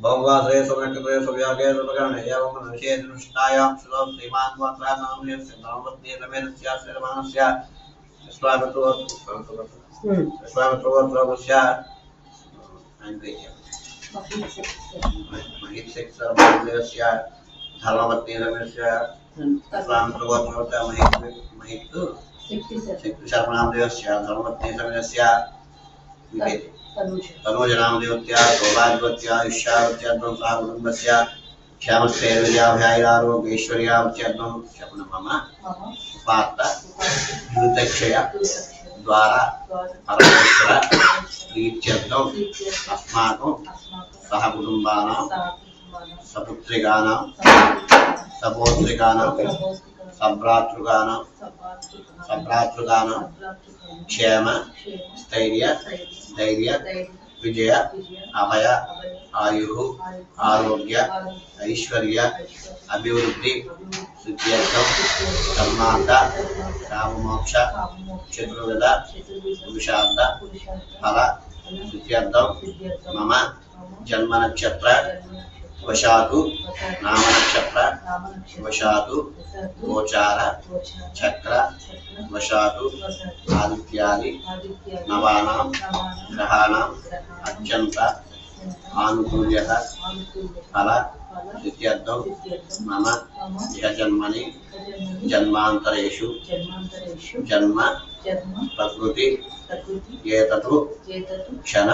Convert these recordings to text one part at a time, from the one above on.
भगवासे सुमकृते सुव्यागे सुभगणे एवं मनुष्ये दृष्टायां सुलभ श्रीमान् वात्रा नाम्ने नामवत्ने रमेणस्य श्रीमानस्य स्वागतो स्वागतो महित्सिक्सर्वस्य धर्मवत्ने रमेणस्य स्वागतो महित् महित् शक्तिशर्मनामदेवस्य धर्मवत्ने रमेणस्य तनोजनामदेवत्या सौभाग्यवत्या युष्यावत्यात्मं सह कुटुम्बस्य क्षामस्थैर्याभ्यायरारोग्यैश्वर्यावत्यात्मं शकुन मम? उपात्त युतक्षय द्वारा परमेश्वर प्रीत्यर्थम् अस्माकं सह कुटुम्बानां सपुत्रिकानां సంభ్రాతృగాన సంభ్రాతృగాన క్షేమ స్థైర్య ధైర్య విజయ అభయ ఆయు ఆరోగ్య ఐశ్వర్య అభివృద్ధి సిద్ధ్యర్థం కర్మాంత కామమోక్ష చతుర్విధ పురుషార్థ ఫల సిద్ధ్యర్థం మమ జన్మ నక్షత్ర वशातु नामनक्षत्र वशातु गोचार चक्र वशातु आदित्यादि नवानां ग्रहाणाम् अत्यन्त आनुकूल्यः फल सिद्ध्यर्थं मम इह जन्मनि जन्मान्तरेषु जन्म प्रकृति एततु क्षण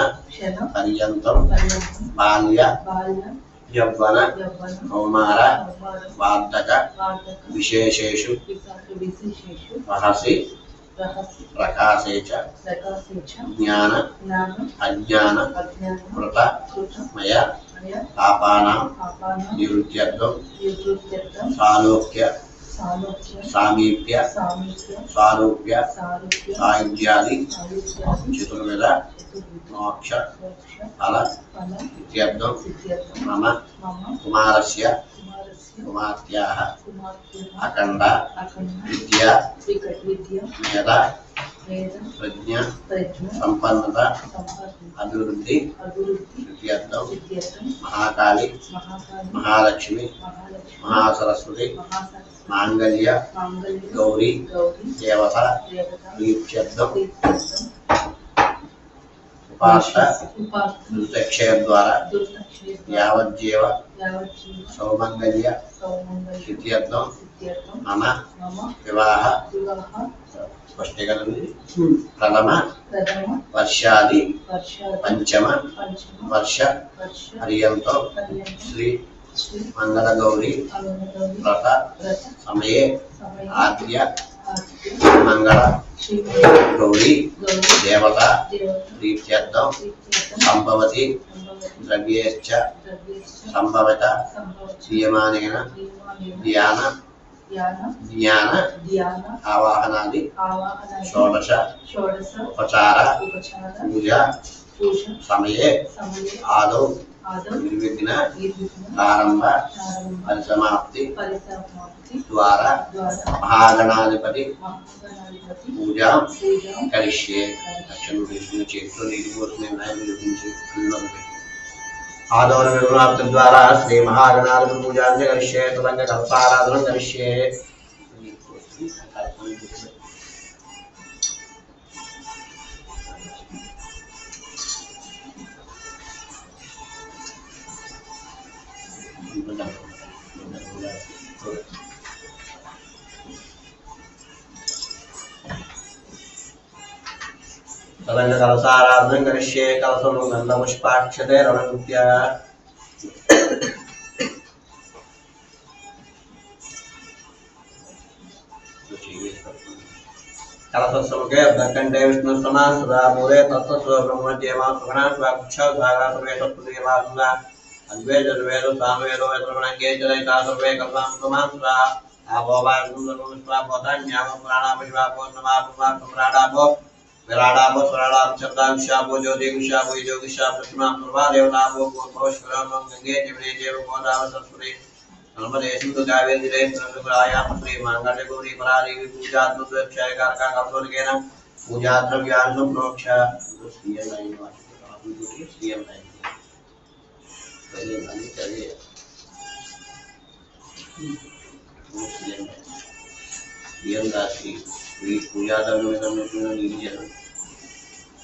पर्यन्तं बाल्य यौवन कौमार वार्तक विशेषेषु रहसि प्रकाशे च ज्ञान अज्ञान कृत मया पापानां निवृत्त्यर्थं सालोक्य సామీప్య సారూప్య సాయుధ్యాది చతుర్విధ మోక్ష ఫల ఇత్యర్థం మమ కుమారస్య కుమార్త్యా అఖండ విద్య మేధ ప్రజ్ఞ సంపన్నత అభివృద్ధి ఇత్యర్థం మహాకాళి మహాలక్ష్మి మహాసరస్వతి महासरस्वती माङ्गल्य गौरी देवता प्रीत्यर्थम् उपास्त दुर्दक्षयद्वारा यावज्जीव सौमङ्गल्य सिद्ध्यर्थं मम विवाह स्पष्टीकरण प्रथम वर्षादि पञ्चम वर्ष पर्यन्तं श्री मङ्गलगौरी व्रत समये आद्य मंगल गौरी देवता प्रीत्यर्थं सम्भवति द्रव्येश्च सम्भवत क्रियमाणेन ध्यान ज्ञान आवाहनादि षोडश उपचार पूजा समये आदौ నిర్మితిన ప్రారంభ పరిసమాప్తి ద్వారా మహాగణాధిపతి పూజ కలిష్యే లక్షణం విష్ణు చేతిలో నీటి పోతున్నాయి ఆయన విధించి ఆదోన ద్వారా శ్రీ మహాగణాధిపతి పూజాన్ని కలిష్యే తదంగ కల్పారాధనం కలిష్యే तदङ्गकलसाराधनं करिष्ये कलसं गन्धपुष्पाक्षते रणकृत्य कलससमुखे अर्धकण्ठे विष्णुस्तमा सदा पूरे तत्त्वस्वब्रह्मज्येमा सुगणा स्वाक्षसागा सर्वे सत्त्वदेवासुरा अद्वैतद्वैतो सामवेदो वेदगुणाङ्गे च दयिता सर्वे कल्पां सुमा सुरा आपोवायुं सर्वं स्वापोतान्यामपुराणापिश्वापो समापुवा सम्राडापो विराडाभो स्वराडां शब्दांशाभो ज्योतिंशाभो योगिशां प्रश्नां प्रभादेवनाभो गोपरोश्वरामं गङ्गे जमने देवगोदाव सरस्वती नर्मदे शुद्धकावेदिरे सरस्वरायां श्री माङ्गल्यगौरी परारी पूजात्मक्षयकारका कौशलकेन पूजाद्रव्यार्थं प्रोक्ष सीएम दास की पूजा द्रव्य में तुमने सुना लीजिए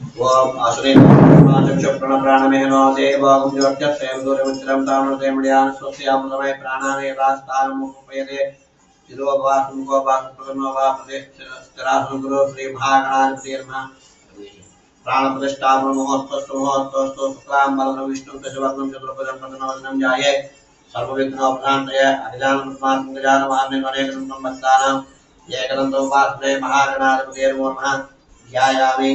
ओम आसुरेन चक्ष प्रण प्राणमे नो देवागुं जवक्ष स्वयं दूरमित्रं तामृते मृयान् स्वस्यामृतमय प्राणाने रास्तानुमुपयते चिरोपवासमुखो वासुप्रसन्नो वा प्रतिष्ठिरासुगुरो श्रीभागणाधिपतिर्मा प्राणप्रतिष्ठामोहस्तोस्तोस्तो शुक्लां बलनं, विष्णुं दशवर्णं चतुर्भुजं प्रसन्नवदनं जाये सर्वविघ्नोपशान्तय अभिजानपद्मात्मजानमान्यमनेकं संवत्तानां एकदन्तोपास्मये महागणाधिपतेर्मो नमः ध्यायामि।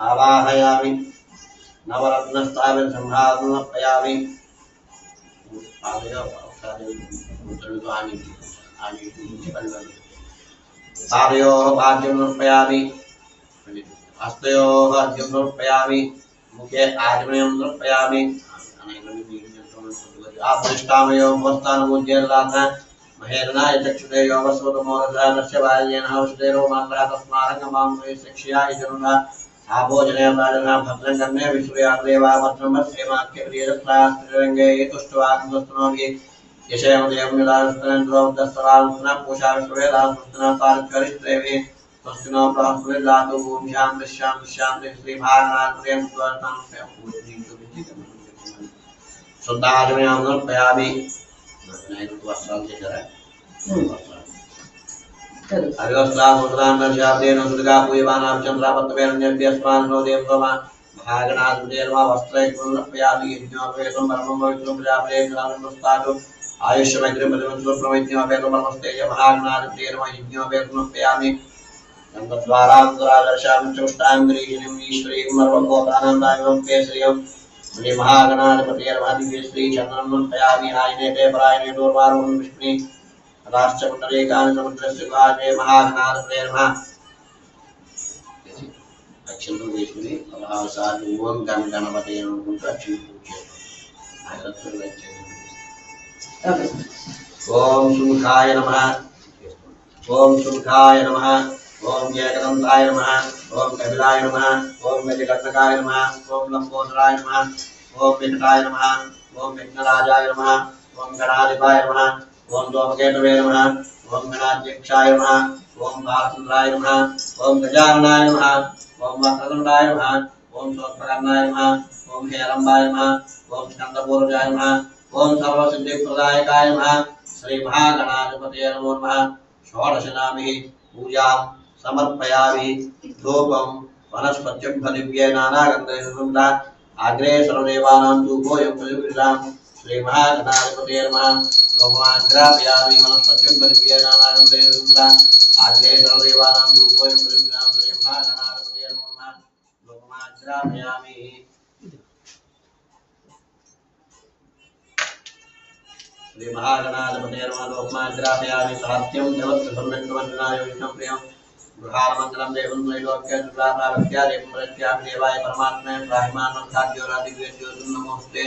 आवाहयामि। नवरत्नस्थापन संहादनपयामि पादयोः पाद्यं नृपयामि हस्तयोः अर्घ्यं नृपयामि मुखे आचमयं नृपयामि आभूष्टामयोस्तानुमुज्येर्लाथ महेरनाय चक्षुते योगसोतमोरथा नस्य वाल्येन हवसुतेरो मान्द्रा तस्मारङ्गमां वै शिक्षया इति आभोजनयमानना भग्नकर्णे विश्वयादेवामत्रमस्येमाख्य प्रियदस्त्रास्त्रिरङ्गे तुष्टवात्मस्तनोभि यशयमदयं निलास्तनन्द्रोदस्तरालुस्तना पूषा विश्ववेदास्तुस्तना स्वस्तिनो प्राहुविदातु भूमिषां दृश्यां दृश्यां श्रीभागनात्रयं त्वर्थं स्वयं पूजनीं शुद्धाजमयां नर्पयामि नहीं तो वस्त्राल से हम्म। जरा భద్రం కన్నే విశ్వయాదేవా భద్రం శ్రీమాఖ్య ప్రియరత్నాస్త్రంగే తుష్టవాగ్నస్తనోగి యశయమదేవం నిదాస్తనంద్రోదస్తరాలుస్తన పూషా విశ్వవేదాస్తుస్తన తారకరిత్రేవి స్వస్తినో బృహస్పతిర్దాతు ఓం శాంతి శాంతి శాంతి శ్రీ భాగనాథ్రేం స్వర్ణం శుద్ధాచమయాం సమర్పయామి నాయకుడు వస్త్రాలు చేశారా राष्ट्रपुण्डरेकानसमुद्रस्वाजे महाघनाथप्रेरणा दक्षिण प्रदेश में अब अवसाद ओम गण गणपते उनका अच्छी पूजा ओम सुमुखाय नमः ओम सुमुखाय नमः ओम जयकदंताय नमः ओम कपिलाय नमः ओम गजकर्णकाय नमः ओम गणाधिपाय नमः ओम दोमकेतवे नमः, ओम गणाध्यक्षाय नमः, ओम भासुराय नमः, ओम गजाननाय नमः, ओम वक्रतुंडाय नमः, ओम स्वप्रकरणाय नमः, ओम हेरंबाय नमः, ओम स्कंदपूर्वाय नमः, ओम सर्वसिद्धिप्रदायकाय नमः श्री महागणाधिपतये नमो नमः षोडशनाभिः पूजा समर्पयामि, धूपं वनस्पत्यं फलिव्ये नानागन्धयुक्तं अग्रे सर्वदेवानां धूपोऽयं प्रतिपृशाम् श्रीमहागणाधिपते नमः गोपमाग्रापयामि वनस्पत्यं परिपीय नानायं देवता आद्ये सर्वदेवानां रूपोऽयं प्रयुञ्जां श्रीमहागणाधिपते नमः गोपमाग्रापयामि श्रीमहागणाधिपते नमः गोपमाग्रापयामि सात्यं जगत्सम्यक्तवन्दनायोगिकं प्रियं गृहारमन्दिरं देवं वैलोक्यसुराभावत्या देवं प्रत्यां देवाय परमात्मने प्राहिमानं साध्योरादिव्यज्योतिर्नमोऽस्ते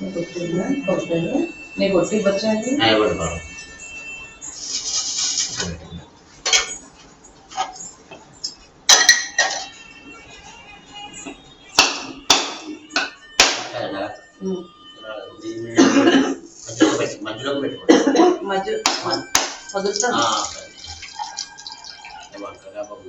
నీకు నీకు ఒట్టి వచ్చాయి న్యాయపడతాను మధ్యలో పెట్టి మధ్యలోకి పెట్టుకోండి మధ్య వదులుతాను ఆ, సరే. ఏమంటారా బాబు?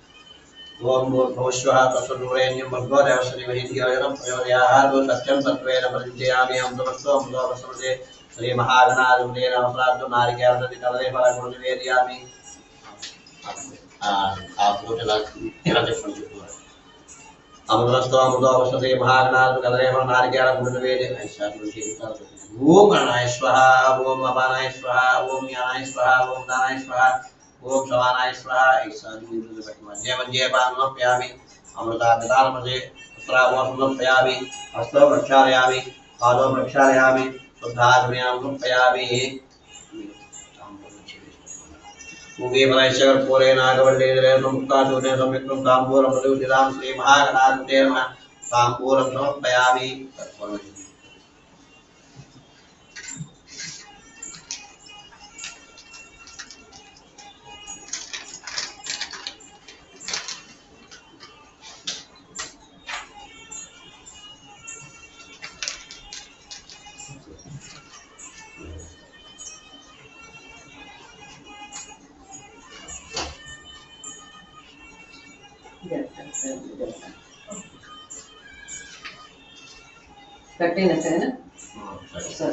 ओम भूर्भुवस्वः तत्सवितुर्वरेण्यं भर्गो देवस्य धीमहि धियो यो नः प्रचोदयात् सत्यं तत्त्वेन प्रयुञ्जयामि अमृतमस्तु अमृतोपसृते श्रीमहागणाधिपते नमस्राद्दु नारिकेलदति कदले फलगुणं निवेदयामि आपको चला चला दे चुप अमृतमस्तु अमृतोपसृते महागणाधिपते कदले फल नारिकेलगुणं ऐसा तुलसी ओम गणाय स्वाहा ओम अपानाय स्वाहा ओम ज्ञानाय स्वाहा ओम दानाय स्वाहा ओम समानाय स्वाहा ऐसा मध्य मध्य पानमप्यामि अमृता पितानमसे पुत्रावं समर्पयामि हस्तौ प्रक्षालयामि पादौ प्रक्षालयामि शुद्धात्म्यां समर्पयामि पूगे मलैश्वर पूरे नागवल्लेन्द्रे समुक्ताचूर्णे संयुक्तं ताम्बूलं प्रदूषितां श्रीमहागणाधिपते नमः ताम्बूलं समर्पयामि तत्पर्वणि కట్టినట్టు है ना सर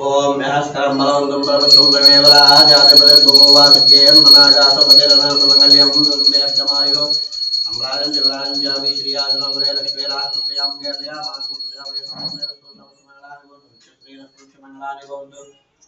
ओम नमस्कारं बलवन्तं परमशुं रमेव राजादिपतिर्भुवासकेयं मनागासपतिरनाथमङ्गल्यं सुन्दर्यमायुः अम्राजं जगराञ्जामि श्रियाजनगुरे लक्ष्मीराष्ट्रप्रयां ज्ञातया मानपुत्रयामि भवन्तु महागणाधिपतिर्वान्मतपूर्णिराजन्दर्श्यामि राजनां सुप्राज्ञां भगवती नीलदृष्टि श्री महागणाधिपतिर्वान्मतपूर्णिराजन्दर्श्यामि राजनां सुप्राज्ञां नमस्कार हरा महादेव जय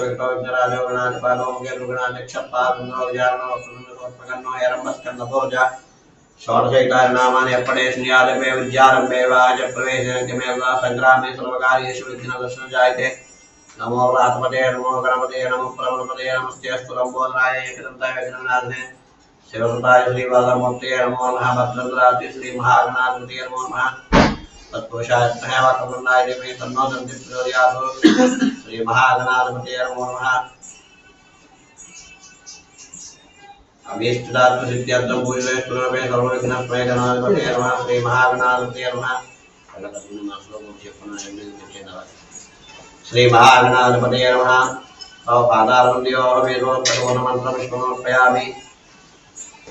विकटो विघ्नराजो गणाधिपालो गरुगणाध्यक्षपालो विजारणो सुन्दरोत्पन्नो यरम्बस्कन्द भोजा षोडशैकार्यनामानि अपडे स्नियारम्भे विद्यारम्भे वाज सङ्ग्रामे सर्वकार्येषु विघ्नदर्शन जायते नमो रातपते नमो गणपते नमो परमपते नमस्ते अस्तु लम्बोदराय एकदन्ताय विघ्ननाथने शिवसुताय श्रीवादमूर्ते नमो नमः भद्रन्द्राति श्रीमहागणाधिपते नमो नमः तत्पुरुषाय स्नेहवाकमन्नाय देवी तन्नो दन्ति प्रचोदयात् श्रीमहागणाधिपते नमो नमः अभीष्टदात्म सिद्ध्यर्थं पूजने सुरभे सर्वविघ्नस्मय गणाधिपते नमः श्रीमहागणाधिपते नमः श्रीमहागणाधिपते नमः तव पादारविन्द्यो वेदोत्तमन्त्रं समर्पयामि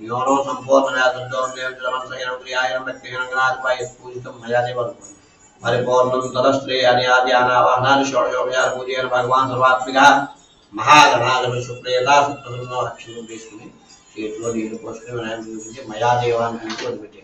योनो संबोधन आदरण तो नियंत्रण संयन क्रियायन मध्यगण गणाज पाए पूजित मयादे वर हरि पौर्णम तदस्त्रे यानि आदि आनावाहनाद शौर्य योग्यार पूजियर भगवान सर्वात्मिका। महागणाज में। सुप्रेयदा सुप्रसन्न और अक्षुण्ण देश में केतुलीर तो पोषण में नयन दिव्य मयादे वान हिंदू अधिवेशन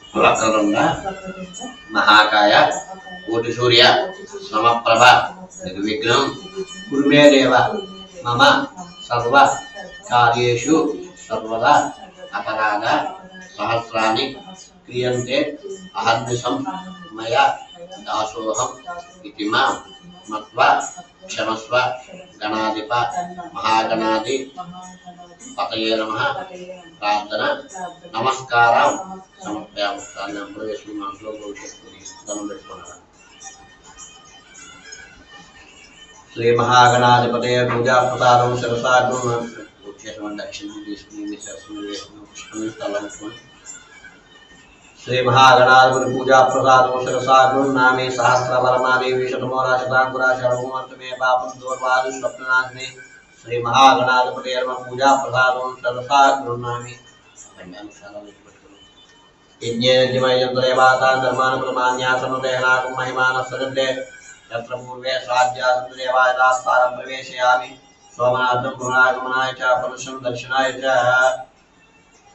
ప్రసన్న మహాకాయ కోటి సూర్య మమ ప్రభ విఘ్నం కురుమే దేవ మమ సర్వ కార్యేషు సర్వదా అపరాధ సహస్రాన్ని క్రియంతే అహర్నిశం మయ దాసోహం ఇది మా మత్వ క్షమస్వ గణాధిప మహాగణాది పతయే నమ ప్రార్థన నమస్కారం సమర్పయామి ప్రవేశం మనసులో భవిష్యత్తు ధనం పెట్టుకున్నాను శ్రీ మహాగణాధిపతయ పూజా ప్రసాదం శిరసాగు చేసిన దక్షిణ తీసుకుని మీ శిరస్సును వేసుకుని పుష్పని తలంచుకొని శ్రీ మహాగణాధిపతి పూజా ప్రసాద్ ఓషక సాగరం నామే సహస్ర వరనామే విషతమో రాశతాంగురాశమే పాపం దూర్వాదు స్వప్నాగ్ని శ్రీ మహాగణాధిపతి పూజా ప్రసాద్ ఓషక సాగరం నామే యజ్ఞేజ్ఞమయంతరేవాతాధర్మానుమాన్యాసనుదేహనాకం ప్రవేశయామి సోమనాథం గురుణాగమనాయ చ పురుషం దక్షిణాయ చ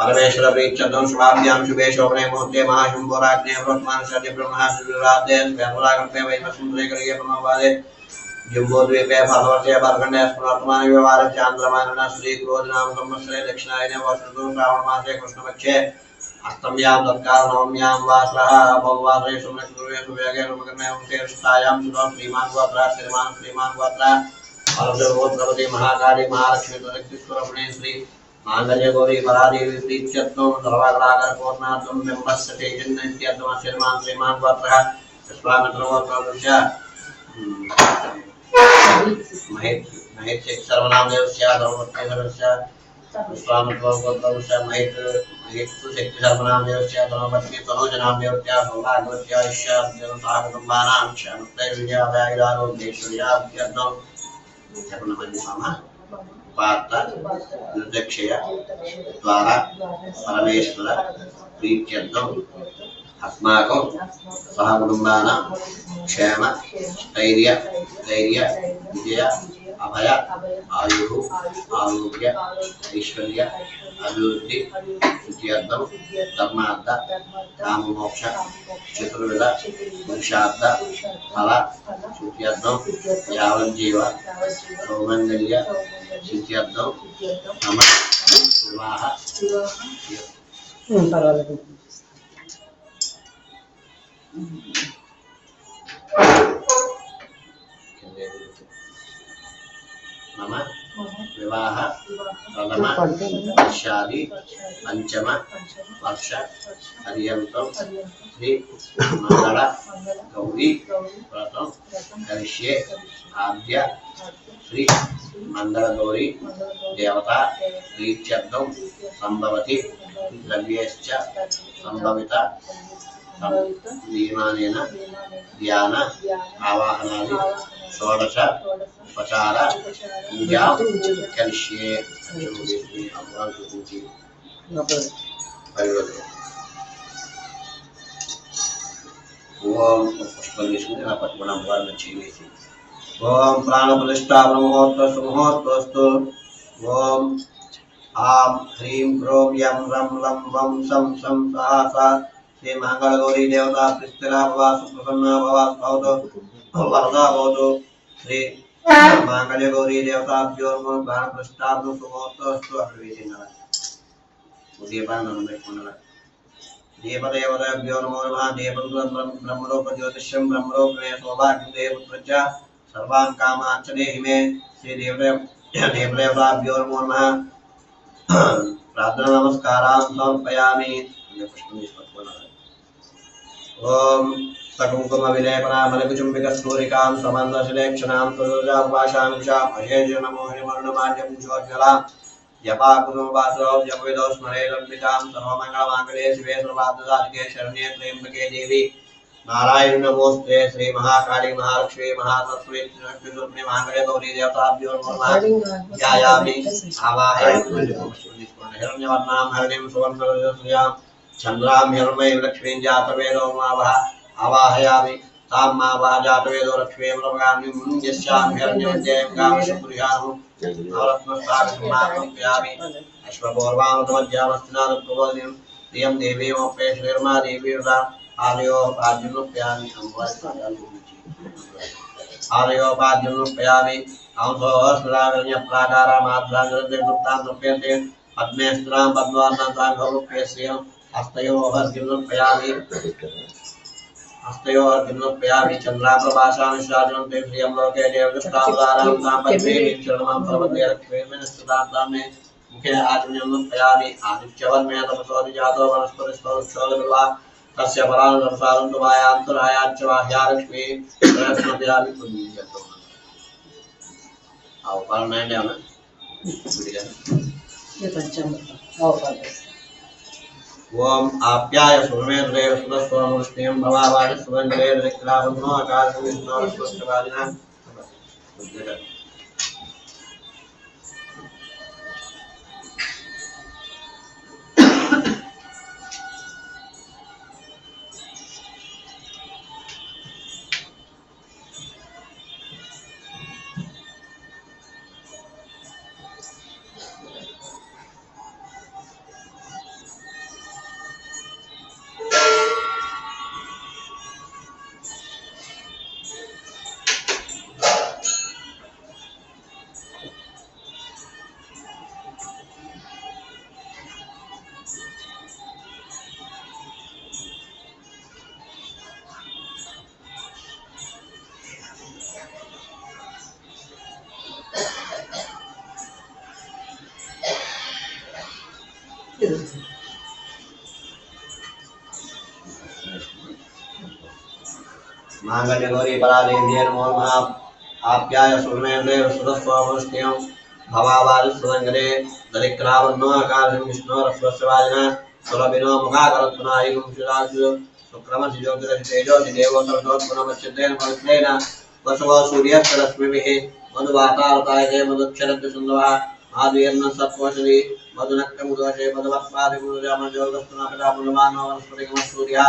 परमेश्वर प्रीक्षतम शुभाभ्याम शुभे शोभने मुहूर्ते महाशुंभोराग्ने ब्रह्मान शर्य ब्रह्मा सुराधे स्वयंभोराग्ने वैमसुंदरे करिये प्रणवादे जुम्बोद्वीपे फलवर्ते बरगंडे स्मर्तमान व्यवहार चांद्रमान श्री क्रोध नाम संवत्सरे दक्षिणायने वसुतो श्रावण मासे कृष्ण कृष्णपक्षे अष्टम्यां तत्कार नवम्यां वासरः बहुवासरे सुमृक्ष दुर्वे सुभ्यगे सुमकर्णे उंसेष्टायां श्रीमान श्रीमान् गोत्र और जो बहुत परशुर्वोत्रपति महाकाली महालक्ष्मी तदक्षिस्वरपणे श्री माङ्गल्य गौरी परादेवी प्रीत्यत्वं सर्वाग्रागर पूर्णात्वं बिम्बस्य तेजन्यत्यत्वं श्रीमान् श्रीमान् गोत्रः विश्वामित्रगोत्रस्य महेश महेश सर्वनामदेवस्य धर्मपत्नीधरस्य विश्वामित्रगोत्रस्य महेश महेश शक्ति सर्वनामदेवस्य धर्मपत्नी तनोजनामदेवस्य भोगागवस्य ईश्वरजनसाकुटुम्बानां क्षमत्रैर्याव्यायुरारोग्यैश्वर्याभ्यर्थं పాత్ర నిర్దక్షయ ద్వారా పరమేశ్వర ప్రీత్యర్థం. అస్మాకం సహ కుటుంబాన క్షేమ స్థైర్య ధైర్య విజయ abaya, ayuru, alurya, ishwarya, alurdi, kiyadam, dharmada, namoksha, cetrula, mushada, pala, kiyadam, yavan jiva, roman nilya, nama, vivaha, parole Thank. मम विवाह प्रथम वर्षादि पंचम वर्ष पर्यन्तं श्री मंगल गौरी व्रतं करिष्ये आद्य श्री मंगल गौरी देवता प्रीत्यर्थं संभवति द्रव्यश्च संभवित नियमानेन ध्यान आवाहनादि षोडश उपचार पूजा करिष्ये भगवान् कुरुति परिवर्तय ओम पुष्पलेषु पटवणं वर्ण चीवेति ओम प्राणप्रतिष्ठा ब्रह्मोत्तस्तु महोत्तस्तु ओम आं ह्रीं क्रों यं रं लं वं सं सं सहा सा श्री मंगलगौरी देवता प्रिस्थिरा भवा सुप्रसन्ना भवा भवतु वरदा भवतु श्री देवताभ्यो नमः प्राणप्रष्टाभ्यो शुभोस्तु अभिवेदिनः दीपानं बेकुनः देवदेवताभ्यो नमो नमः देवं ब्रह्मलोकज्योतिष्यं ब्रह्मलोकमे सौभाग्यं देवपुत्रश्च सर्वान् कामान् च देहि मे श्रीदेवदेव देवदेवताभ्यो नमो नमः। प्रार्थना नमस्कारान् समर्पयामि। ॐ सकुङ्कुमविलेपनामलकुचुम्बिकस्तूरिकां समन्दशिलेक्षणां सुदुर्जाभाषांशां अहेजनमोहिनिवर्णमाल्यं ज्योज्वलां जपाकुसुमवासौ जपविदौ स्मरे लम्बितां सर्वमङ्गलमाङ्गले शिवे सर्वार्थसाधिके शरण्ये त्र्यम्बके देवी। नारायण नमोस्ते श्री महाकाली महालक्ष्मी महासरस्वती शक्तिस्वरूपिणी महागणे गौरी देवताभ्यो नमः। ध्यायामि आवाहयामि। हिरण्यवर्णां हरिणीं सुवर्णरजस्यां चन्द्रां हिरण्मयीं लक्ष्मीं जातवेदो मावः आवाहयामि तां जातवेदो लक्ष्मीं प्रभगामिं यस्यां हिरण्यविद्यां कामशपुर्याहं नवरत्नस्थापितुमाकम्पयामि अश्वपूर्वानुतमज्यामस्तिनादप्रबोधिनीं प्रियं देवीमप्ये श्रीर्मा हस्तयोर्जुनुप्यामि हस्तयोर्जुनुप्यामि चन्द्राप्रभासानुशासनं ते श्रियं लोके देवदुष्टावतारां तां पद्मे शरणमां पर्वते लक्ष्मीर्मिनस्तुतां तां मे मुखे आचम्यनुप्यामि आदित्यवर्मे तपसोऽधिजातो वनस्पतिस्तोक्षोदविर्वा तस्य परानुसारं तु मायान्तरायाच्च बाह्यालक्ष्मी प्रयत्नपयामि पुण्यजतो आओ पालनायने आना ये पंचामृत आओ। पालो ఓం ఆప్యాయ సురవేంద్రేవ సురస్వరముష్ణీయం భవాభాష సురేంద్రేంద్రక్రామో ఆకాశం విష్ణు స్వస్థవాదిన मांगल्यगौरी परादेव्ये नमो नमः आप्याय सुमेन्द्रेव सुदस्वमुष्टिं भवावाणि सुगन्धे दरिक्रामन्नो आकाशं विष्णो रस्वस्वादिना सुरभिनो मुखाकरत्नायिगुं शिराजु शुक्रमसि ज्योतिरसितेजोति देवो सर्वोत्पुनमच्युतेन पवित्रेण वसवो सूर्यस्तरश्मिभिः मधुवातारतायते मधुक्षरद्युसुन्दवः आदिर्न सत्त्वशरी मधुनक्रमुदोषे मधुवक्पादिमुदजामजोगस्तुनकटा मुदमानो वनस्पतिकमसूर्यः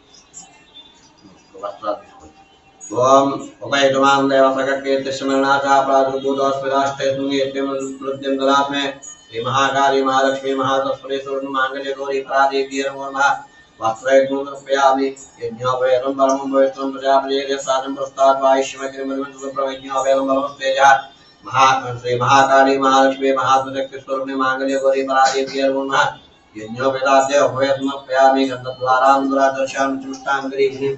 महाकाली महालक्ष्मी महासरस्वती स्वर्णमाङ्गल्य गौरी परादेवी नमो यज्ञोपवेदं परमं पवित्रं प्रजापतेर्य साधं प्रस्तात् वायुष्यमग्निमृतप्रवैज्ञोपवेदं परमस्तेजः महा श्री महाकाली महालक्ष्मी महासशक्ति स्वरूपिणी मांगल्य गौरी परादेवी नमो नमः यज्ञोपवेदाद्य उभयत्मपयामि गन्धद्वारां दुरादर्शां चुष्टाङ्गरीभिः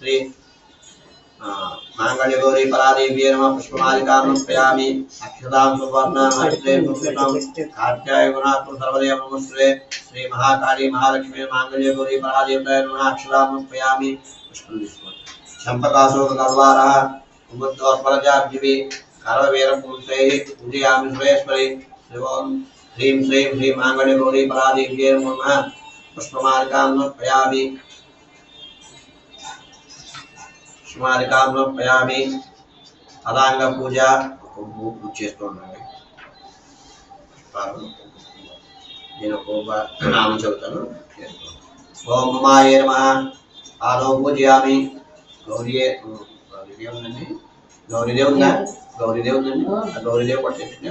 श्री मांगल्य गौरी नमः पुष्पमालिकां समर्पयामि अक्षतां सुवर्णां हस्ते पुष्पितं गुणात्म सर्वदेव नमस्ते श्री महाकाली महालक्ष्मी मांगल्य गौरी परादेवी नमः अक्षतां समर्पयामि पुष्पं चंपकाशोक कल्वारः कुमुद्दोस्परजाब्जिवि करवीरपुंसैः पूजयामि सुरेश्वरी शिवं ह्रीं श्रीं ह्रीं मांगल्य गौरी परादेवी नमः पुष्पमालिकां समर्पयामि సుమారికాంలో ప్రయామి అదాంగ పూజ పూజ చేస్తూ ఉండండి. నేను ఒక నామం చెబుతాను. ఓం ఉమాయే నమ. ఆలో పూజయామి. Gauri గౌరీదేవుందండి గౌరీదేవుందా గౌరీదేవుందండి Gauri Devi oh. పట్టించండి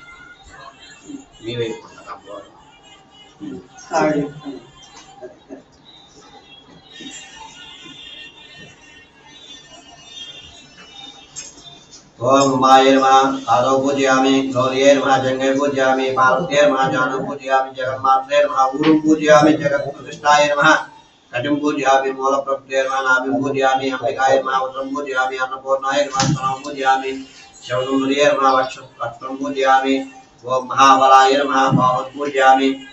anyway, nakabor. Sorry. ओम उमायर्मा आदौ पूजयामि गौरीयर्मा जंगे पूजयामि पार्वतीयर्मा जानौ पूजयामि जगन्मातेर्मा गुरुं पूजयामि जगत्कृष्णायर्मा कटिं पूजयामि मूलप्रभृतेर्मा नाभिं पूजयामि अम्बिकायर्मा उत्रं पूजयामि अन्नपूर्णायर्मा स्तनं पूजयामि शौनमुनियर्मा पूजयामि ओम महाबलाय नमः भगवत पूजयामि।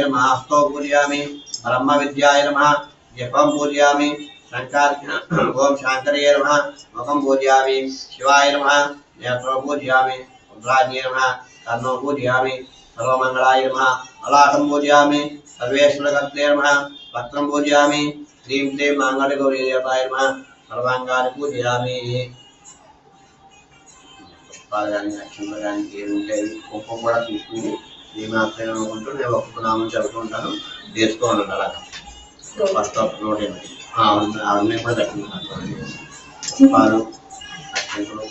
नमः ब्रह्म विद्याय नमः जपम शंकर ओम शंकराय नमः मुखम शिवाय नमः, नेत्र पूजयामि। रुद्राय नमः, कर्णो पूजयामि। सर्वमंगलाय नमः अलाटम पूजयामि। सर्वेश्वरकर्ते नमः पत्रम श्रीं देवताय नमः నమ ముఖం పూజయామి శివాయ నమ నేత్రో పూజయామి రుద్రాజ్ఞే నమ కర్ణో పూజయామి సర్వమంగళాయ నమ అలాటం పూజయామి సర్వేశ్వరకర్తే నమ పత్రం పూజయామి శ్రీం శ్రీం మాంగళ గౌరీ దేవతాయ నమ సర్వాంగాన్ని పూజయామి పుష్పాలు కానీ అక్షంతలు కానీ ఏమి ఉంటాయి కుంకుమ కూడా తీసుకుని ఈ మాత్రమే అనుకుంటూ నేను ఒక్కొక్క నామం చదువుకుంటాను తీసుకోండి అలాగా ఫస్ట్ ఆఫ్ నోట్ ఏంటి అవన్నీ కూడా దక్కింది పుష్పాలు అక్షంతలు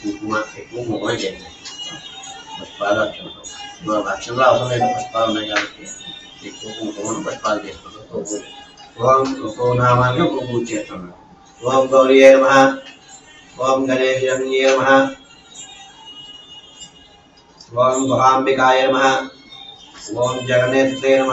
కుంకుమ ఎక్కువ కుంకుమ చేయండి పుష్పాలు అక్షంతలు ఇవాళ అక్షంతలు అవసరం లేదు పుష్పాలు ఉన్నాయి కాబట్టి ఎక్కువ కుంకుమ పుష్పాలు చేసుకుంటాం ఓం ఒక్కో నామాన్ని ఒక్కో పూజ చేస్తున్నాం ఓం గౌరీ నమ ఓం గణేశ నమ ఓం గుహాంబికాయ నమ ఓం జగన్నేత్రే నమ